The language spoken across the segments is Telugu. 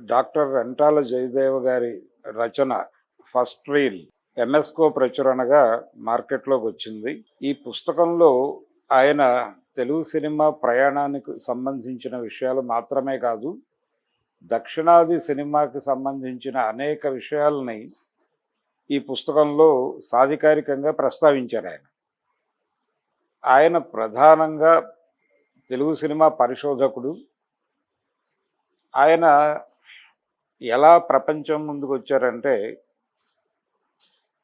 డాక్టర్ వెంటాల జయదేవ గారి రచన ఫస్ట్ రీల్ ఎంఎస్కో ప్రచురణగా మార్కెట్లోకి వచ్చింది. ఈ పుస్తకంలో ఆయన తెలుగు సినిమా ప్రయాణానికి సంబంధించిన విషయాలు మాత్రమే కాదు దక్షిణాది సినిమాకి సంబంధించిన అనేక విషయాలని ఈ పుస్తకంలో సాధికారికంగా ప్రస్తావించారు ఆయన. ఆయన ప్రధానంగా తెలుగు సినిమా పరిశోధకుడు. ఆయన ఎలా ప్రపంచం ముందుకు వచ్చారంటే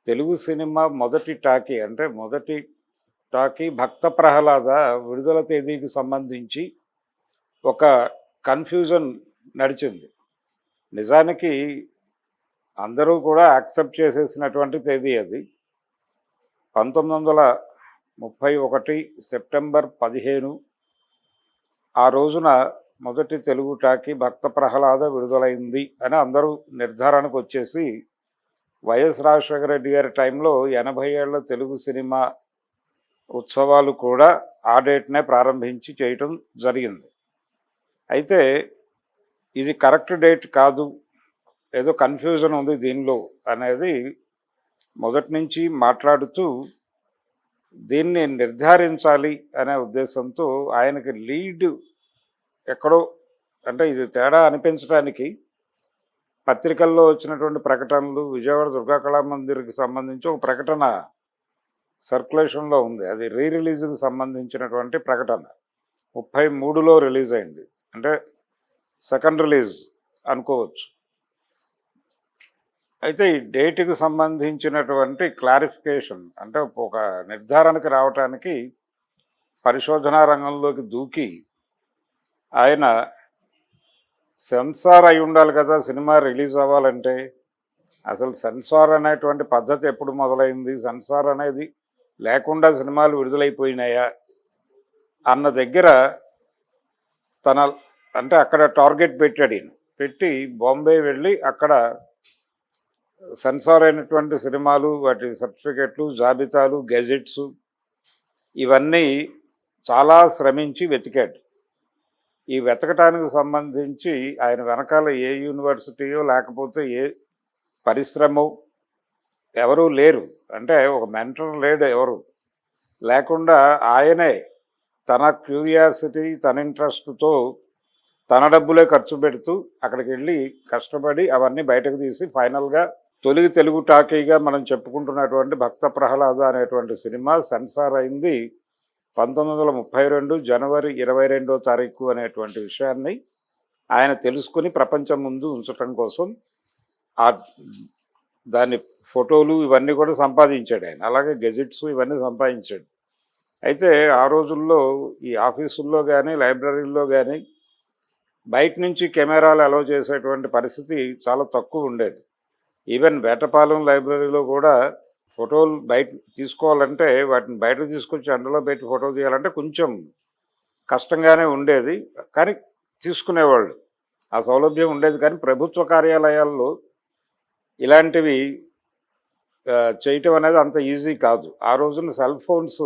తెలుగు సినిమా మొదటి టాకీ అంటే మొదటి టాకీ భక్త ప్రహ్లాద విడుదల తేదీకి సంబంధించి ఒక కన్ఫ్యూజన్ నడిచింది. నిజానికి అందరూ కూడా యాక్సెప్ట్ చేసేసినటువంటి తేదీ అది. పంతొమ్మిది వందల ముప్పై ఒకటి సెప్టెంబర్ పదిహేను ఆ రోజున మొదటి తెలుగు టాకీ భక్త ప్రహ్లాద విడుదలైంది అని అందరూ నిర్ధారణకు వచ్చేసి వైఎస్ రాజశేఖర రెడ్డి గారి టైంలో ఎనభై ఏళ్ళ తెలుగు సినిమా ఉత్సవాలు కూడా ఆ డేట్నే ప్రారంభించి చేయటం జరిగింది. అయితే ఇది కరెక్ట్ డేట్ కాదు ఏదో కన్ఫ్యూజన్ ఉంది దీనిలో అనేది మొదటి నుంచి మాట్లాడుతూ దీన్ని నిర్ధారించాలి అనే ఉద్దేశంతో ఆయనకి లీడ్ ఎక్కడో అంటే ఇది తేడా అనిపించడానికి పత్రికల్లో వచ్చినటువంటి ప్రకటనలు విజయవాడ దుర్గా కళామందిర్కి సంబంధించి ఒక ప్రకటన సర్క్యులేషన్లో ఉంది. అది రీ రిలీజ్కి సంబంధించినటువంటి ప్రకటన. ముప్పై మూడులో రిలీజ్ అయింది. అంటే సెకండ్ రిలీజ్ అనుకోవచ్చు. అయితే ఈ డేట్కి సంబంధించినటువంటి క్లారిఫికేషన్ అంటే ఒక నిర్ధారణకి రావటానికి పరిశోధనా రంగంలోకి దూకి ఆయన సెన్సార్ అయి ఉండాలి కదా సినిమా రిలీజ్ అవ్వాలంటే. అసలు సెన్సార్ అనేటువంటి పద్ధతి ఎప్పుడు మొదలైంది? సెన్సార్ అనేది లేకుండా సినిమాలు విడుదలైపోయినాయా? అన్న దగ్గర తన అంటే అక్కడ టార్గెట్ పెట్టాడు పెట్టి బాంబే వెళ్ళి అక్కడ సెన్సార్ అయినటువంటి సినిమాలు వాటి సర్టిఫికెట్లు జాబితాలు గెజెట్స్ ఇవన్నీ చాలా శ్రమించి వెతికాడు. ఈ వెతకటానికి సంబంధించి ఆయన వెనకాల ఏ యూనివర్సిటీయో లేకపోతే ఏ పరిశ్రమ ఎవరూ లేరు. అంటే ఒక మెంటర్ లేడు ఎవరు. లేకుండా ఆయనే తన క్యూరియాసిటీ తన ఇంట్రెస్ట్తో తన డబ్బులే ఖర్చు పెడుతూ అక్కడికి వెళ్ళి కష్టపడి అవన్నీ బయటకు తీసి ఫైనల్గా తొలి తెలుగు టాకీగా మనం చెప్పుకుంటున్నటువంటి భక్త ప్రహ్లాద అనేటువంటి సినిమా సెన్సార్ అయింది. పంతొమ్మిది వందల ముప్పై రెండు జనవరి ఇరవై రెండో తారీఖు అనేటువంటి విషయాన్ని ఆయన తెలుసుకుని ప్రపంచం ముందు ఉంచటం కోసం ఆ దాని ఫోటోలు ఇవన్నీ కూడా సంపాదించాడు ఆయన. అలాగే గెజెట్స్ ఇవన్నీ సంపాదించాడు. అయితే ఆ రోజుల్లో ఈ ఆఫీసుల్లో కానీ లైబ్రరీల్లో కానీ బయట నుంచి కెమెరాలు అలో చేసేటువంటి పరిస్థితి చాలా తక్కువ ఉండేది. ఈవెన్ వేటపాలెం లైబ్రరీలో కూడా ఫోటోలు బయట తీసుకోవాలంటే వాటిని బయటకు తీసుకొచ్చి అందులో పెట్టి ఫోటో తీయాలంటే కొంచెం కష్టంగానే ఉండేది. కానీ తీసుకునేవాళ్ళు. ఆ సౌలభ్యం ఉండేది. కానీ ప్రభుత్వ కార్యాలయాల్లో ఇలాంటివి చేయటం అనేది అంత ఈజీ కాదు. ఆ రోజున సెల్ ఫోన్స్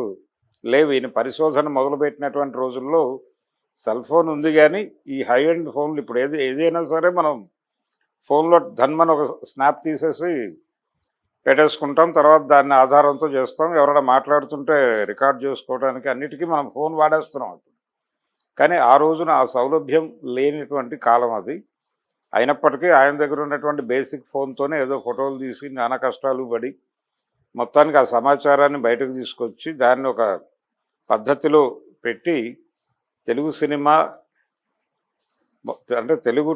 లేవు. ఈయన పరిశోధన మొదలుపెట్టినటువంటి రోజుల్లో సెల్ ఫోన్ ఉంది కానీ ఈ హై అండ్ ఫోన్లు ఇప్పుడు ఏది ఏదైనా సరే మనం ఫోన్లో ధన్మని ఒక స్నాప్ తీసేసి పెట్టేసుకుంటాం. తర్వాత దాన్ని ఆధారంతో చేస్తాం. ఎవరైనా మాట్లాడుతుంటే రికార్డ్ చేసుకోవడానికి అన్నిటికీ మనం ఫోన్ వాడేస్తున్నాం ఇప్పుడు కానీ ఆ రోజున ఆ సౌలభ్యం లేనిటువంటి కాలం అది. అయినప్పటికీ ఆయన దగ్గర ఉన్నటువంటి బేసిక్ ఫోన్తోనే ఏదో ఫోటోలు తీసి నానా కష్టాలు పడి మొత్తానికి ఆ సమాచారాన్ని బయటకు తీసుకొచ్చి దాన్ని ఒక పద్ధతిలో పెట్టి తెలుగు సినిమా అంటే తెలుగు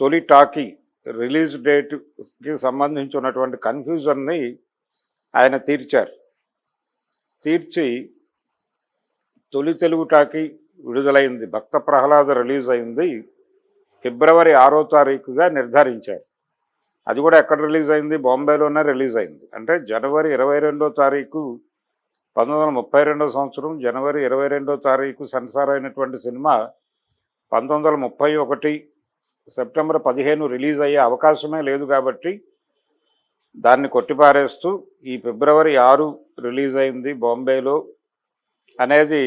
తొలి టాకీ రిలీజ్ డేట్కి సంబంధించి ఉన్నటువంటి కన్ఫ్యూజన్ని ఆయన తీర్చారు. తీర్చి తొలి తెలుగు టాకీ విడుదలైంది. భక్త ప్రహ్లాద రిలీజ్ అయింది. ఫిబ్రవరి ఆరో తారీఖుగా నిర్ధారించారు. అది కూడా ఎక్కడ రిలీజ్ అయింది? బాంబేలోనే రిలీజ్ అయింది. అంటే జనవరి ఇరవై రెండో తారీఖు పంతొమ్మిది వందల ముప్పై సంవత్సరం జనవరి ఇరవై రెండో తారీఖు సెన్సార్ అయినటువంటి సినిమా పంతొమ్మిది వందల ముప్పై ఒకటి సెప్టెంబర్ పదిహేను రిలీజ్ అయ్యే అవకాశమే లేదు కాబట్టి దాన్ని కొట్టిపారేస్తూ ఈ ఫిబ్రవరి ఆరు రిలీజ్ అయింది బాంబేలో అనేది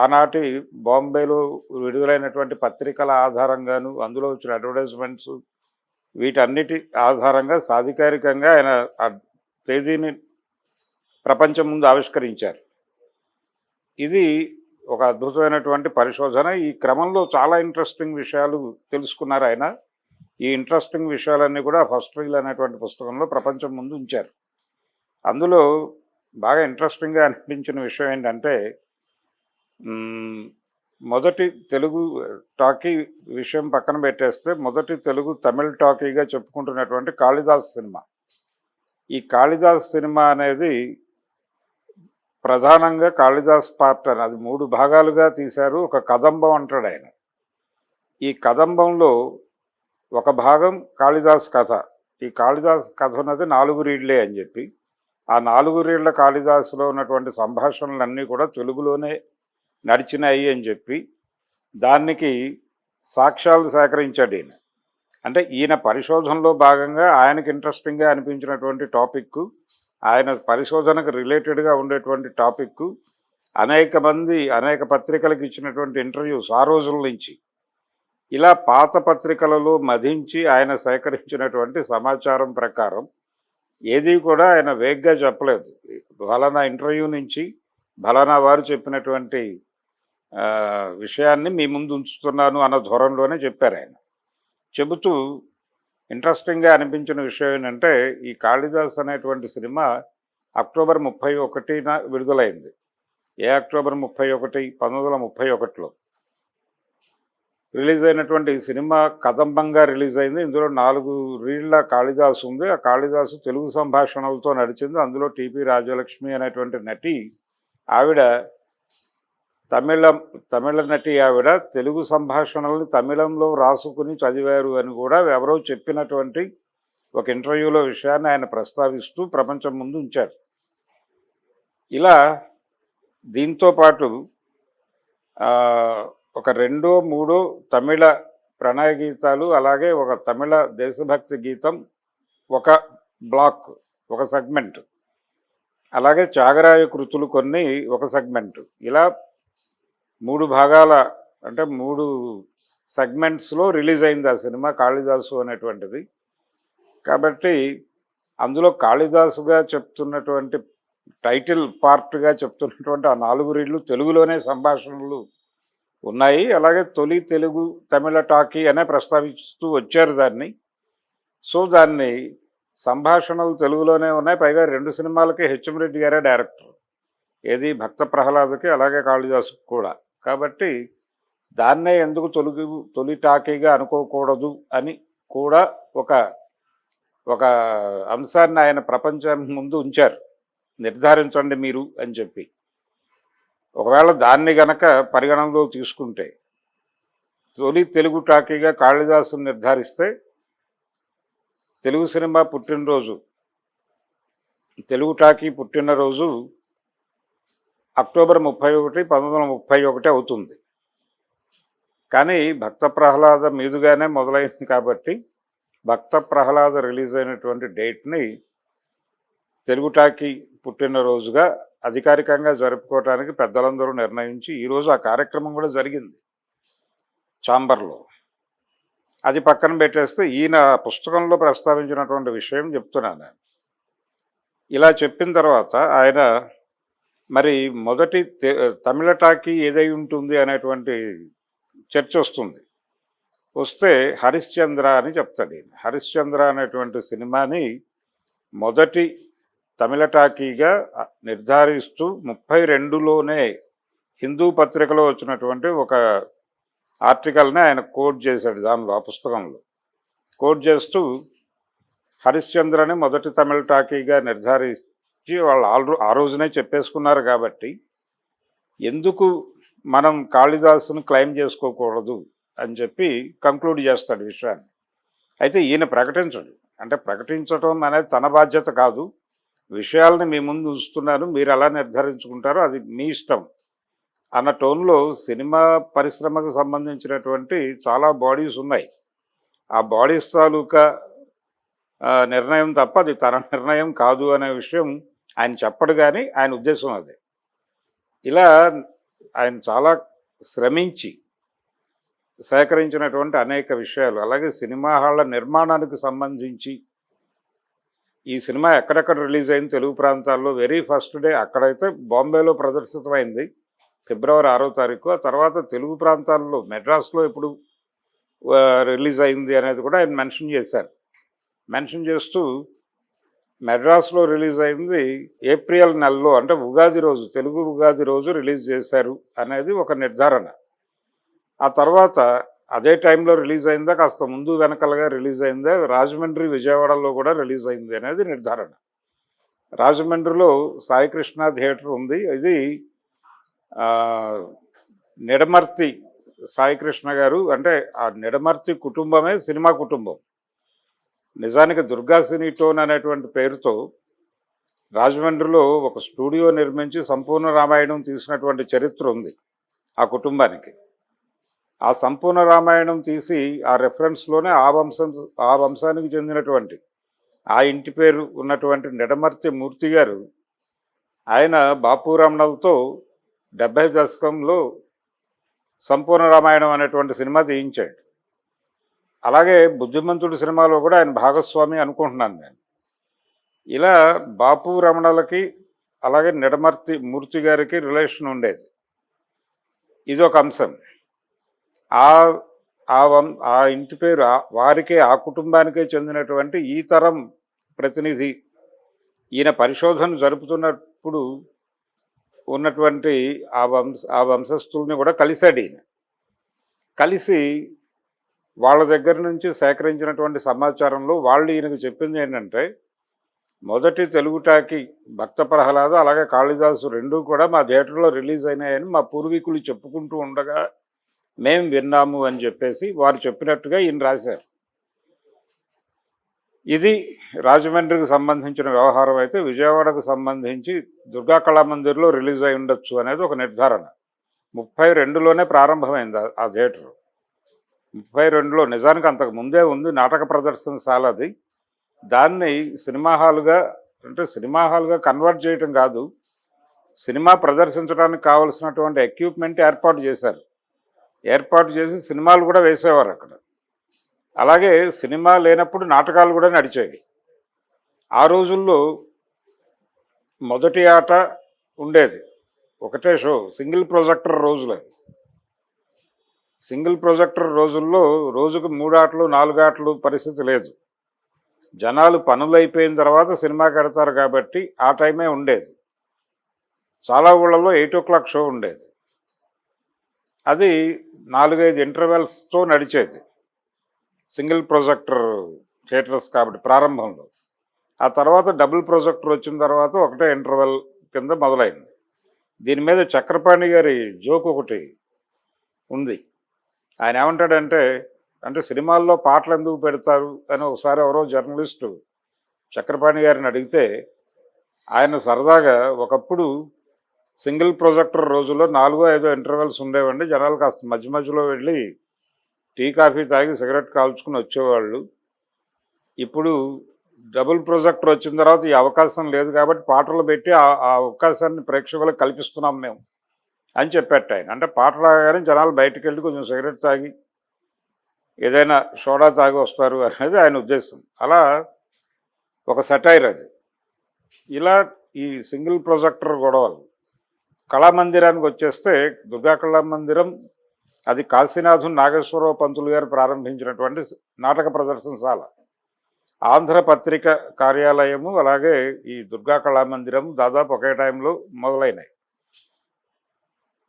ఆనాటి బాంబేలో విడుదలైనటువంటి పత్రికల ఆధారంగాను అందులో వచ్చిన అడ్వర్టైజ్మెంట్స్ వీటన్నిటి ఆధారంగా సాధికారికంగా ఆయన ఆ తేదీని ప్రపంచం ముందు ఆవిష్కరించారు. ఇది ఒక అద్భుతమైనటువంటి పరిశోధన. ఈ క్రమంలో చాలా ఇంట్రెస్టింగ్ విషయాలు తెలుసుకున్నారు ఆయన. ఈ ఇంట్రెస్టింగ్ విషయాలన్నీ కూడా ఫస్ట్ రీల్ అనేటువంటి పుస్తకంలో ప్రపంచం ముందు ఉంచారు. అందులో బాగా ఇంట్రెస్టింగ్గా అనిపించిన విషయం ఏంటంటే మొదటి తెలుగు టాకీ విషయం పక్కన పెట్టేస్తే మొదటి తెలుగు తమిళ టాకీగా చెప్పుకుంటున్నటువంటి కాళిదాస్ సినిమా. ఈ కాళిదాస్ సినిమా అనేది ప్రధానంగా కాళిదాస్ పార్ట్ అని అది మూడు భాగాలుగా తీశారు. ఒక కదంబం అంటాడు ఆయన. ఈ కదంబంలో ఒక భాగం కాళిదాస్ కథ. ఈ కాళిదాస్ కథ ఉన్నది నాలుగు రీడ్లే అని చెప్పి. ఆ నాలుగు రీళ్ళ కాళిదాసులో ఉన్నటువంటి సంభాషణలన్నీ కూడా తెలుగులోనే నడిచినాయి అని చెప్పి దానికి సాక్ష్యాలు సేకరించాడు ఈయన. అంటే ఈయన పరిశోధనలో భాగంగా ఆయనకి ఇంట్రెస్టింగ్గా అనిపించినటువంటి టాపిక్ ఆయన పరిశోధనకు రిలేటెడ్గా ఉండేటువంటి టాపిక్ అనేక మంది అనేక పత్రికలకు ఇచ్చినటువంటి ఇంటర్వ్యూస్ ఆ రోజుల నుంచి. ఇలా పాత పత్రికలలో మధించి ఆయన సేకరించినటువంటి సమాచారం ప్రకారం ఏది కూడా ఆయన వేగ్గా చెప్పలేదు. బలానా ఇంటర్వ్యూ నుంచి బలానా వారు చెప్పినటువంటి విషయాన్ని మీ ముందు ఉంచుతున్నాను అన్న ధోరణిలోనే చెప్పారు ఆయన. చెబుతూ ఇంట్రెస్టింగ్గా అనిపించిన విషయం ఏంటంటే ఈ కాళిదాస్ అనేటువంటి సినిమా అక్టోబర్ ముప్పై ఒకటిన విడుదలైంది. ఏ అక్టోబర్ ముప్పై ఒకటి? పంతొమ్మిది వందల ముప్పై ఒకటిలో. రిలీజ్ అయినటువంటి ఈ సినిమా కదంబంగా రిలీజ్ అయింది. ఇందులో నాలుగు రీళ్ళ కాళిదాసు ఉంది. ఆ కాళిదాసు తెలుగు సంభాషణలతో నడిచింది. అందులో టీపీ రాజలక్ష్మి అనేటువంటి నటి ఆవిడ తమిళ తమిళ నటి ఆవిడ తెలుగు సంభాషణల్ని తమిళంలో రాసుకుని చదివారు అని కూడా ఎవరో చెప్పినటువంటి ఒక ఇంటర్వ్యూలో విషయాన్ని ఆయన ప్రస్తావిస్తూ ప్రపంచం ముందు ఉంచారు. ఇలా దీంతో పాటు ఒక రెండో మూడో తమిళ ప్రణయ గీతాలు అలాగే ఒక తమిళ దేశభక్తి గీతం ఒక బ్లాక్ ఒక సెగ్మెంట్ అలాగే త్యాగరాయ కృతులు కొన్ని ఒక సెగ్మెంట్. ఇలా మూడు భాగాల అంటే మూడు సెగ్మెంట్స్లో రిలీజ్ అయింది ఆ సినిమా కాళిదాసు అనేటువంటిది. కాబట్టి అందులో కాళిదాసుగా చెప్తున్నటువంటి టైటిల్ పార్ట్గా చెప్తున్నటువంటి ఆ నాలుగు రీళ్ళు తెలుగులోనే సంభాషణలు ఉన్నాయి. అలాగే తొలి తెలుగు తమిళ టాకీ అనే ప్రస్తావిస్తూ వచ్చారు దాన్ని. సో దాన్ని సంభాషణలు తెలుగులోనే ఉన్నాయి. పైగా రెండు సినిమాలకి హెచ్ఎం రెడ్డి గారే డైరెక్టర్. ఏది భక్త ప్రహ్లాదకి అలాగే కాళిదాసుకి కూడా. కాబట్టి దాన్నే ఎందుకు తొలి తొలి టాకీగా అనుకోకూడదు అని కూడా ఒక ఒక అంశాన్ని ఆయన ప్రపంచం ముందు ఉంచారు. నిర్ధారించండి మీరు అని చెప్పి. ఒకవేళ దాన్ని గనక పరిగణనలో తీసుకుంటే తొలి తెలుగు టాకీగా కాళిదాసుని నిర్ధారిస్తే తెలుగు సినిమా పుట్టినరోజు తెలుగు టాకీ పుట్టినరోజు అక్టోబర్ ముప్పై ఒకటి పంతొమ్మిది వందల ముప్పై ఒకటి అవుతుంది. కానీ భక్త ప్రహ్లాద మీదుగానే మొదలైంది కాబట్టి భక్త ప్రహ్లాద రిలీజ్ అయినటువంటి డేట్ని తెలుగుటాకి పుట్టినరోజుగా అధికారికంగా జరుపుకోవటానికి పెద్దలందరూ నిర్ణయించి ఈరోజు ఆ కార్యక్రమం కూడా జరిగింది చాంబర్లో అది పక్కన పెట్టేస్తే ఈయన పుస్తకంలో ప్రస్తావించినటువంటి విషయం చెప్తున్నాను ఇలా చెప్పిన తర్వాత ఆయన మరి మొదటి తమిళ టాకీ ఏదై ఉంటుంది అనేటువంటి చర్చ వస్తుంది. వస్తే హరిశ్చంద్ర అని చెప్తాడు ఈయన. హరిశ్చంద్ర అనేటువంటి సినిమాని మొదటి తమిళ టాకీగా నిర్ధారిస్తూ ముప్పై రెండులోనే హిందూ పత్రికలో వచ్చినటువంటి ఒక ఆర్టికల్ని ఆయన కోట్ చేశాడు దానిలో ఆ పుస్తకంలో. కోట్ చేస్తూ హరిశ్చంద్రని మొదటి తమిళ టాకీగా నిర్ధారి వాళ్ళు ఆల్రో ఆ రోజునే చెప్పేసుకున్నారు కాబట్టి ఎందుకు మనం కాళిదాసును క్లెయిమ్ చేసుకోకూడదు అని చెప్పి కంక్లూడ్ చేస్తాడు విషయాన్ని అయితే ఈయన ప్రకటించడు. అంటే ప్రకటించడం అనేది తన బాధ్యత కాదు. విషయాలను మీ ముందు ఉంచుతున్నాను మీరు ఎలా నిర్ధారించుకుంటారో అది మీ ఇష్టం అన్న టోన్లో సినిమా పరిశ్రమకు సంబంధించినటువంటి చాలా బాడీస్ ఉన్నాయి. ఆ బాడీస్ తాలూకా నిర్ణయం తప్ప అది తన నిర్ణయం కాదు అనే విషయం ఆయన చెప్పడు కానీ ఆయన ఉద్దేశం అదే. ఇలా ఆయన చాలా శ్రమించి సేకరించినటువంటి అనేక విషయాలు అలాగే సినిమా హాళ్ళ నిర్మాణానికి సంబంధించి ఈ సినిమా ఎక్కడెక్కడ రిలీజ్ అయింది తెలుగు ప్రాంతాల్లో వెరీ ఫస్ట్ డే అక్కడైతే బాంబేలో ప్రదర్శితమైంది ఫిబ్రవరి ఆరో తారీఖు. ఆ తర్వాత తెలుగు ప్రాంతాల్లో మెడ్రాస్లో ఇప్పుడు రిలీజ్ అయింది అనేది కూడా ఆయన మెన్షన్ చేశారు. మెన్షన్ చేస్తూ మెడ్రాస్లో రిలీజ్ అయింది ఏప్రిల్ నెలలో అంటే ఉగాది రోజు తెలుగు ఉగాది రోజు రిలీజ్ చేశారు అనేది ఒక నిర్ధారణ. ఆ తర్వాత అదే టైంలో రిలీజ్ అయిందా కాస్త ముందు వెనకలుగా రిలీజ్ అయిందా రాజమండ్రి విజయవాడలో కూడా రిలీజ్ అయింది అనేది నిర్ధారణ. రాజమండ్రిలో సాయికృష్ణ థియేటర్ ఉంది. ఇది నిడమర్తి సాయికృష్ణ గారు అంటే ఆ నిడమర్తి కుటుంబమే సినిమా కుటుంబం. నిజానికి దుర్గా సినీ టోన్ అనేటువంటి పేరుతో రాజమండ్రిలో ఒక స్టూడియో నిర్మించి సంపూర్ణ రామాయణం తీసినటువంటి చరిత్ర ఉంది ఆ కుటుంబానికి. ఆ సంపూర్ణ రామాయణం తీసి ఆ రెఫరెన్స్లోనే ఆ వంశం ఆ వంశానికి చెందినటువంటి ఆ ఇంటి పేరు ఉన్నటువంటి నిడమర్తి మూర్తి గారు ఆయన బాపు రమణలతో డెబ్బై దశకంలో సంపూర్ణ రామాయణం అనేటువంటి సినిమా తీయించాడు. అలాగే బుద్ధిమంతుడి సినిమాలో కూడా ఆయన భాగస్వామి అనుకుంటున్నాను నేను. ఇలా బాపు రమణలకి అలాగే నిడమర్తి మూర్తి గారికి రిలేషన్ ఉండేది. ఇది ఒక అంశం. ఆ ఆ వం ఆ ఇంటి పేరు వారికే ఆ కుటుంబానికే చెందినటువంటి ఈ తరం ప్రతినిధి ఈయన పరిశోధన జరుపుతున్నప్పుడు ఉన్నటువంటి ఆ వంశ ఆ వంశస్థుల్ని కూడా కలిశాడు ఈయన. కలిసి వాళ్ళ దగ్గర నుంచి సేకరించినటువంటి సమాచారంలో వాళ్ళు ఈయనకు చెప్పింది ఏంటంటే మొదటి తెలుగుటాకి భక్త ప్రహ్లాద అలాగే కాళిదాసు రెండూ కూడా మా థియేటర్లో రిలీజ్ అయినాయని మా పూర్వీకులు చెప్పుకుంటూ ఉండగా మేము విన్నాము అని చెప్పేసి వారు చెప్పినట్టుగా ఈయన రాశారు. ఇది రాజమండ్రికి సంబంధించిన వ్యవహారం అయితే విజయవాడకు సంబంధించి దుర్గా కళామందిర్లో రిలీజ్ అయి ఉండొచ్చు అనేది ఒక నిర్ధారణ. ముప్పై రెండులోనే ప్రారంభమైంది ఆ- ఆ థియేటర్. ముప్పై రెండులో నిజానికి అంతకు ముందే ఉంది నాటక ప్రదర్శనశాల అది. దాన్ని సినిమా హాల్గా అంటే సినిమా హాల్గా కన్వర్ట్ చేయటం కాదు. సినిమా ప్రదర్శించడానికి కావలసినటువంటి ఎక్విప్మెంట్ ఏర్పాటు చేశారు. ఏర్పాటు చేసి సినిమాలు కూడా వేసేవారు అక్కడ. అలాగే సినిమా లేనప్పుడు నాటకాలు కూడా నడిచాయి. ఆ రోజుల్లో మొదటి ఆట ఉండేది. ఒకటే షో సింగిల్ ప్రొజెక్టర్ రోజులు సింగిల్ ప్రొజెక్టర్ రోజుల్లో రోజుకు మూడు ఆటలు నాలుగు ఆటలు పరిస్థితి లేదు. జనాలు పనులు అయిపోయిన తర్వాత సినిమా కడతారు కాబట్టి ఆ టైమే ఉండేది. చాలా ఊళ్ళలో ఎయిట్ ఓ క్లాక్ షో ఉండేది. అది నాలుగైదు ఇంటర్వెల్స్తో నడిచేది. సింగిల్ ప్రొజెక్టర్ థియేటర్స్ కాబట్టి ప్రారంభంలో. ఆ తర్వాత డబుల్ ప్రొజెక్టర్ వచ్చిన తర్వాత ఒకటే ఇంటర్వెల్ కింద మొదలైంది. దీని మీద చక్రపాణి గారి జోక్ ఒకటి ఉంది. ఆయన ఏమంటాడంటే అంటే సినిమాల్లో పాటలు ఎందుకు పెడతారు అని ఒకసారి ఎవరో జర్నలిస్టు చక్రపాణి గారిని అడిగితే ఆయన సరదాగా ఒకప్పుడు సింగిల్ ప్రొజెక్టర్ రోజుల్లో నాలుగో ఐదో ఇంటర్వెల్స్ ఉండేవండి. జనాలు కాస్త మధ్య మధ్యలో వెళ్ళి టీ కాఫీ తాగి సిగరెట్ కాల్చుకుని వచ్చేవాళ్ళు. ఇప్పుడు డబుల్ ప్రొజెక్టర్ వచ్చిన తర్వాత ఈ అవకాశం లేదు కాబట్టి పాటలు పెట్టి ఆ- ఆ అవకాశాన్ని ప్రేక్షకులకు కల్పిస్తున్నాం మేము. అని చెప్పాట ఆయన. అంటే పాట రాగానే జనాలు బయటకు వెళ్ళి కొంచెం సిగరెట్ తాగి ఏదైనా సోడా తాగి వస్తారు అనేది ఆయన ఉద్దేశం. అలా ఒక సెటైర్ అది. ఇలా ఈ సింగిల్ ప్రొజెక్టర్ గొడవలు కళామందిరానికి వచ్చేస్తే దుర్గా కళామందిరం అది కాశీనాథున్ నాగేశ్వరరావు పంతులు గారు ప్రారంభించినటువంటి నాటక ప్రదర్శనశాల ఆంధ్ర పత్రిక కార్యాలయము అలాగే ఈ దుర్గా కళామందిరం దాదాపు ఒకే టైంలో మొదలైనాయి.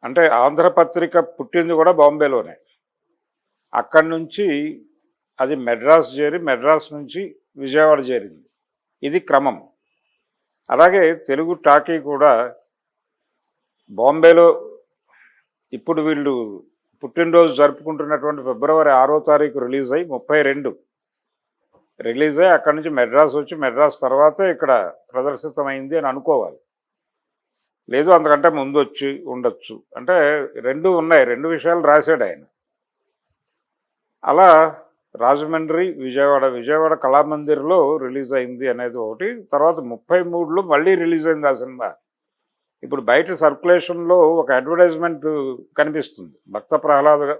అంటే ఆంధ్ర పత్రిక పుట్టింది కూడా బాంబేలోనే. అక్కడి నుంచి అది మెడ్రాస్ చేరి మెడ్రాస్ నుంచి విజయవాడ చేరింది. ఇది క్రమం. అలాగే తెలుగు టాకీ కూడా బాంబేలో ఇప్పుడు వీళ్ళు పుట్టినరోజు జరుపుకుంటున్నటువంటి ఫిబ్రవరి ఆరో తారీఖు రిలీజ్ అయ్యి ముప్పై రెండు. రిలీజ్ అయ్యి అక్కడి నుంచి మెడ్రాస్ వచ్చి మెడ్రాస్ తర్వాతే ఇక్కడ ప్రదర్శితమైంది అని అనుకోవాలి. లేదు అంతకంటే ముందు వచ్చి ఉండొచ్చు. అంటే రెండు ఉన్నాయి రెండు విషయాలు రాశాడు ఆయన. అలా రాజమండ్రి విజయవాడ విజయవాడ కళామందిర్లో రిలీజ్ అయింది అనేది ఒకటి. తర్వాత ముప్పై మూడులో మళ్ళీ రిలీజ్ అయింది ఆ సినిమా. ఇప్పుడు బయట సర్క్యులేషన్లో ఒక అడ్వర్టైజ్మెంట్ కనిపిస్తుంది భక్త ప్రహ్లాద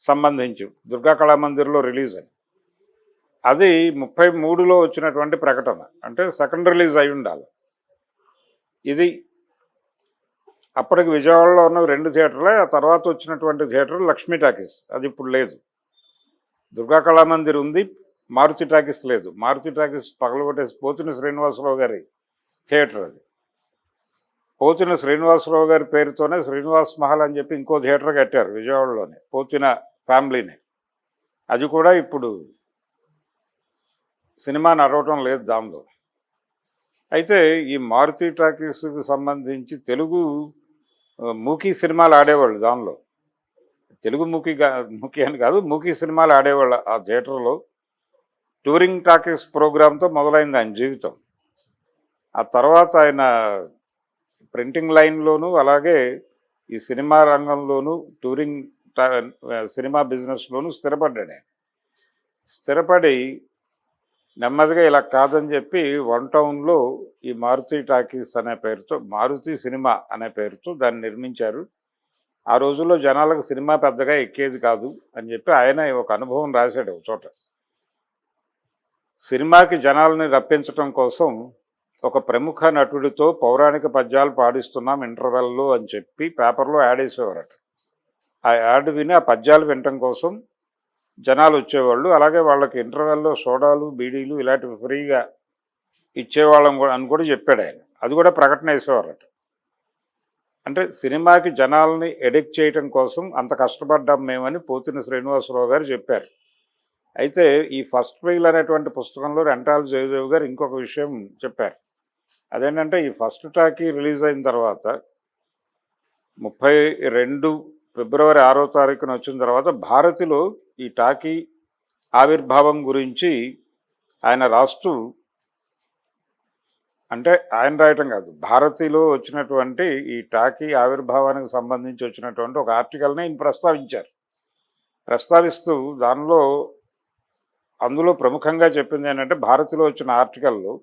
సంబంధించి. దుర్గా కళామందిర్లో రిలీజ్ అయింది అది ముప్పై మూడులో వచ్చినటువంటి ప్రకటన. అంటే సెకండ్ రిలీజ్ అయి ఉండాలి. ఇది అప్పటికి విజయవాడలో ఉన్న రెండు థియేటర్లే ఆ తర్వాత వచ్చినటువంటి థియేటర్ లక్ష్మీ టాకీస్. అది ఇప్పుడు లేదు. దుర్గా కళామందిర్ ఉంది మారుతి టాకీస్ లేదు. మారుతి టాకీస్ పగలగొట్టేసి పోతున్న శ్రీనివాసరావు గారి థియేటర్ అది. పోతిన శ్రీనివాసరావు గారి పేరుతోనే శ్రీనివాస్ మహల్ అని చెప్పి ఇంకో థియేటర్ కట్టారు విజయవాడలోనే పోతిన ఫ్యామిలీని. అది కూడా ఇప్పుడు సినిమా నడవటం లేదు దానిలో అయితే ఈ మారుతి టాకీస్కి సంబంధించి తెలుగు మూకీ సినిమాలు ఆడేవాళ్ళు దానిలో. తెలుగు మూకీ మూకీ అని కాదు మూకీ సినిమాలు ఆడేవాళ్ళు ఆ థియేటర్లో. టూరింగ్ టాకీస్ ప్రోగ్రాంతో మొదలైంది ఆయన జీవితం. ఆ తర్వాత ఆయన ప్రింటింగ్ లైన్లోనూ అలాగే ఈ సినిమా రంగంలోనూ టూరింగ్ సినిమా బిజినెస్లోనూ స్థిరపడ్డాడు స్థిరపడి నెమ్మదిగా ఇలా కాదని చెప్పి వన్ టౌన్లో ఈ మారుతి టాకీస్ అనే పేరుతో మారుతి సినిమా అనే పేరుతో దాన్ని నిర్మించారు. ఆ రోజుల్లో జనాలకు సినిమా పెద్దగా ఎక్కేది కాదు అని చెప్పి ఆయన ఒక అనుభవం రాశాడు ఒక చోట. సినిమాకి జనాలని రప్పించటం కోసం ఒక ప్రముఖ నటుడితో పౌరాణిక పద్యాలు పాడిస్తున్నాం ఇంటర్వెల్లో అని చెప్పి పేపర్లో యాడ్ వేసేవారట. ఆ యాడ్ విని ఆ పద్యాలు వినటం కోసం జనాలు వచ్చేవాళ్ళు అలాగే వాళ్ళకి ఇంటర్వెల్లో సోడాలు బీడీలు ఇలాంటివి ఫ్రీగా ఇచ్చేవాళ్ళం కూడా అని కూడా చెప్పాడు ఆయన. అది కూడా ప్రకటన వేసేవారట. అంటే సినిమాకి జనాల్ని ఎడిక్ట్ చేయటం కోసం అంత కష్టపడ్డాం మేమని పోతిన శ్రీనివాసరావు గారు చెప్పారు. అయితే ఈ ఫస్ట్ ట్రైల్ అనేటువంటి పుస్తకంలో రెంటాల జయదేవ్ గారు ఇంకొక విషయం చెప్పారు. అదేంటంటే ఈ ఫస్ట్ టాకీ రిలీజ్ అయిన తర్వాత ముప్పై రెండు ఫిబ్రవరి ఆరో తారీఖున వచ్చిన తర్వాత భారతిలో ఈ టాకీ ఆవిర్భావం గురించి ఆయన రాస్తూ అంటే ఆయన రాయటం కాదు భారతిలో వచ్చినటువంటి ఈ టాకీ ఆవిర్భావానికి సంబంధించి వచ్చినటువంటి ఒక ఆర్టికల్ని ఆయన ప్రస్తావించారు. ప్రస్తావిస్తూ దానిలో అందులో ప్రముఖంగా చెప్పింది ఏంటంటే భారతిలో వచ్చిన ఆర్టికల్లో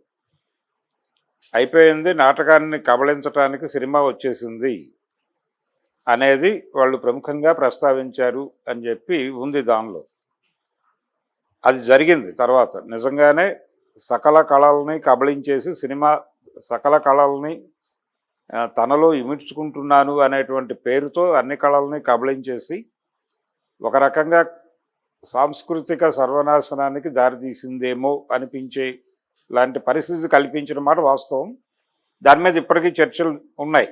అయిపోయింది నాటకాన్ని కబళించడానికి సినిమా వచ్చేసింది. అనేది వాళ్ళు ప్రముఖంగా ప్రస్తావించారు అని చెప్పి ఉంది దానిలో. అది జరిగింది తర్వాత. నిజంగానే సకల కళల్ని కబళించేసి సినిమా సకల కళల్ని తనలో ఇమిడ్చుకుంటున్నాను అనేటువంటి పేరుతో అన్ని కళల్ని కబళించేసి ఒక రకంగా సాంస్కృతిక సర్వనాశనానికి దారితీసిందేమో అనిపించే లాంటి పరిస్థితి కల్పించిన మాట వాస్తవం. దాని మీద ఇప్పటికీ చర్చలు ఉన్నాయి.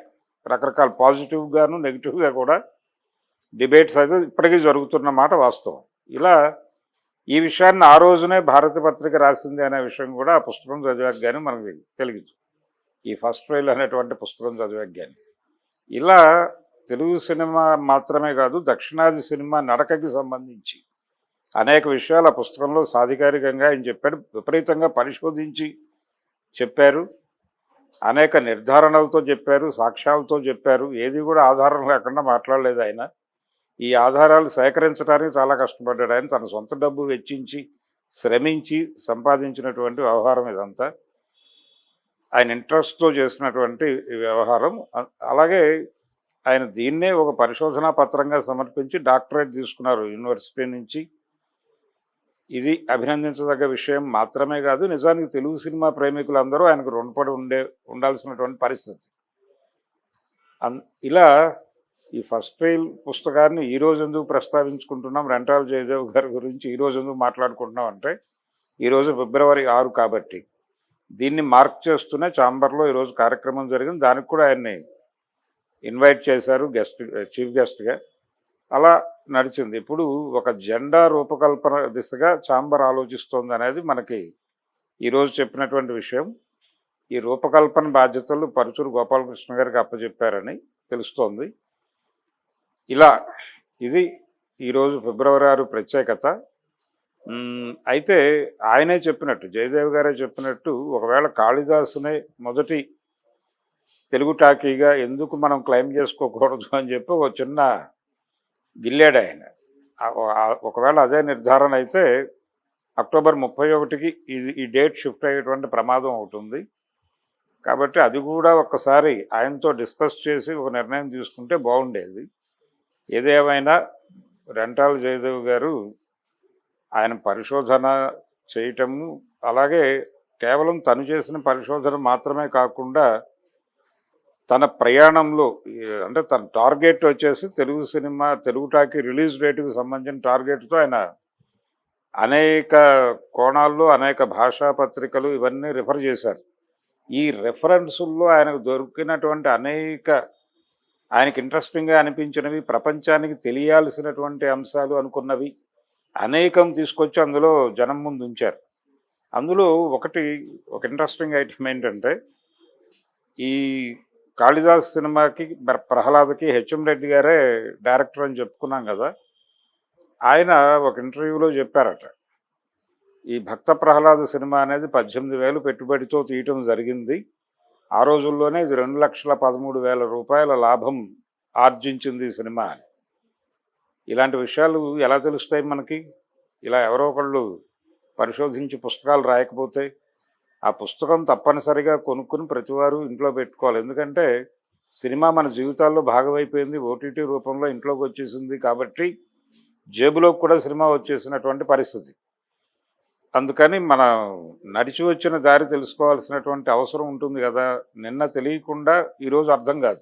రకరకాల పాజిటివ్గాను నెగిటివ్గా కూడా డిబేట్స్ అయితే ఇప్పటికీ జరుగుతున్న మాట వాస్తవం. ఇలా ఈ విషయాన్ని ఆ రోజునే భారత పత్రిక రాసింది అనే విషయం కూడా ఆ పుస్తకం చదివాక కానీ మనకి తెలియదు. ఈ ఫస్ట్ ఫెయిల్ అనేటువంటి పుస్తకం చదివాక కానీ ఇలా తెలుగు సినిమా మాత్రమే కాదు దక్షిణాది సినిమా నడకకి సంబంధించి అనేక విషయాలు ఆ పుస్తకంలో సాధికారికంగా ఆయన చెప్పాడు విపరీతంగా పరిశోధించి చెప్పారు. అనేక నిర్ధారణలతో చెప్పారు సాక్ష్యాలతో చెప్పారు. ఏది కూడా ఆధారం లేకుండా మాట్లాడలేదు ఆయన. ఈ ఆధారాలు సేకరించడానికి చాలా కష్టపడ్డాడు ఆయన. తన సొంత డబ్బు వెచ్చించి శ్రమించి సంపాదించినటువంటి వ్యవహారం ఇదంతా. ఆయన ఇంట్రెస్ట్తో చేసినటువంటి వ్యవహారం. అలాగే ఆయన దీన్నే ఒక పరిశోధనా పత్రంగా సమర్పించి డాక్టరేట్ తీసుకున్నారు యూనివర్సిటీ నుంచి. ఇది అభినందించదగ్గ విషయం మాత్రమే కాదు నిజానికి తెలుగు సినిమా ప్రేమికులందరూ ఆయనకు రుణపడి ఉండే ఉండాల్సినటువంటి పరిస్థితి. అన్- ఇలా ఈ ఫస్ట్ ట్రైల్ పుస్తకాన్ని ఈ రోజు ఎందుకు ప్రస్తావించుకుంటున్నాం? రెంటాల జయదేవ్ గారి గురించి ఈరోజు ఎందుకు మాట్లాడుకుంటున్నాం అంటే ఈరోజు ఫిబ్రవరి ఆరు కాబట్టి దీన్ని మార్క్ చేస్తూనే చాంబర్లో ఈరోజు కార్యక్రమం జరిగింది. దానికి కూడా ఆయన్ని ఇన్వైట్ చేశారు గెస్ట్ చీఫ్ గెస్ట్గా. అలా నడిచింది. ఇప్పుడు ఒక జెండా రూపకల్పన దిశగా చాంబర్ ఆలోచిస్తోంది అనేది మనకి ఈరోజు చెప్పినటువంటి విషయం. ఈ రూపకల్పన బాధ్యతలు పరుచూరు గోపాలకృష్ణ గారికి అప్పచెప్పారని తెలుస్తోంది. ఇలా ఇది ఈరోజు ఫిబ్రవరి ఆరు ప్రత్యేకత. అయితే ఆయనే చెప్పినట్టు జయదేవ్ గారే చెప్పినట్టు ఒకవేళ కాళిదాసునే మొదటి తెలుగు టాకీగా ఎందుకు మనం క్లెయిమ్ చేసుకోకూడదు అని చెప్పి ఒక చిన్న గిల్లాడు ఆయన. ఒకవేళ అదే నిర్ధారణ అయితే అక్టోబర్ ముప్పై ఒకటికి ఇది ఈ డేట్ షిఫ్ట్ అయ్యేటువంటి ప్రమాదం అవుతుంది కాబట్టి అది కూడా ఒక్కసారి ఆయనతో డిస్కస్ చేసి ఒక నిర్ణయం తీసుకుంటే బాగుండేది. ఏదేమైనా రెంటాల జయదేవ్ గారు ఆయన పరిశోధన చేయటము అలాగే కేవలం తను చేసిన పరిశోధన మాత్రమే కాకుండా తన ప్రయాణంలో అంటే తన టార్గెట్ వచ్చేసి Telugu cinema Telugu talkie release డేట్కి సంబంధించిన టార్గెట్తో ఆయన అనేక కోణాల్లో అనేక భాషా పత్రికలు ఇవన్నీ రిఫర్ చేశారు. ఈ రెఫరెన్సుల్లో ఆయనకు దొరికినటువంటి అనేక ఆయనకి ఇంట్రెస్టింగ్గా అనిపించినవి ప్రపంచానికి తెలియాల్సినటువంటి అంశాలు అనుకున్నవి అనేకం తీసుకొచ్చి అందులో జనం ముందు ఉంచారు. అందులో ఒకటి ఒక ఇంట్రెస్టింగ్ ఐటమ్ ఏంటంటే ఈ కాళిదాస్ సినిమాకి ప్ర- ప్రహ్లాదకి హెచ్ఎం రెడ్డి గారే డైరెక్టర్ అని చెప్పుకున్నాం కదా ఆయన ఒక ఇంటర్వ్యూలో చెప్పారట. ఈ భక్త ప్రహ్లాద సినిమా అనేది పద్దెనిమిది వేలు పెట్టుబడితో తీయటం జరిగింది. ఆ రోజుల్లోనే ఇది రెండు లక్షల పదమూడు వేల రూపాయల లాభం ఆర్జించింది ఈ సినిమా అని. ఇలాంటి విషయాలు ఎలా తెలుస్తాయి మనకి? ఇలా ఎవరో ఒకళ్ళు పరిశోధించి పుస్తకాలు రాయకపోతే ఆ పుస్తకం తప్పనిసరిగా కొనుక్కుని ప్రతివారు ఇంట్లో పెట్టుకోవాలి. ఎందుకంటే సినిమా మన జీవితాల్లో భాగమైపోయింది. ఓటీటీ రూపంలో ఇంట్లోకి వచ్చేసింది కాబట్టి జేబులోకి కూడా సినిమా వచ్చేసినటువంటి పరిస్థితి. అందుకని మన నడిచి వచ్చిన దారి తెలుసుకోవాల్సినటువంటి అవసరం ఉంటుంది కదా. నిన్న తెలియకుండా ఈరోజు అర్థం కాదు.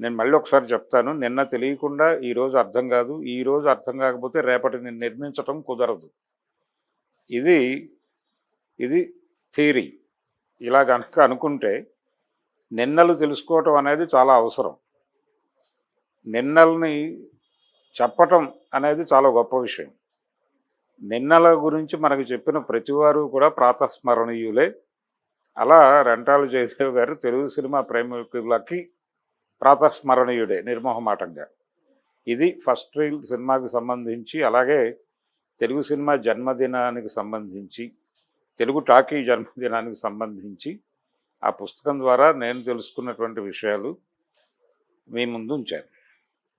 నేను మళ్ళీ ఒకసారి చెప్తాను. నిన్న తెలియకుండా ఈరోజు అర్థం కాదు. ఈరోజు అర్థం కాకపోతే రేపటిని నిర్మించటం కుదరదు. ఇది ఇది థియరీ. ఇలా కనుక అనుకుంటే నిన్నలు తెలుసుకోవటం అనేది చాలా అవసరం. నిన్నల్ని చెప్పటం అనేది చాలా గొప్ప విషయం. నిన్నల గురించి మనకు చెప్పిన ప్రతివారు కూడా ప్రాతస్మరణీయులే. అలా రెంటాల జయదేవ్ గారు తెలుగు సినిమా ప్రేమికులకి ప్రాతస్మరణీయుడే నిర్మోహమాటంగా. ఇది ఫస్ట్ రీల్ సినిమాకి సంబంధించి అలాగే తెలుగు సినిమా జన్మదినానికి సంబంధించి తెలుగు టాకీ జన్మదినానికి సంబంధించి ఆ పుస్తకం ద్వారా నేను తెలుసుకున్నటువంటి విషయాలు మీ ముందు ఉంచాను.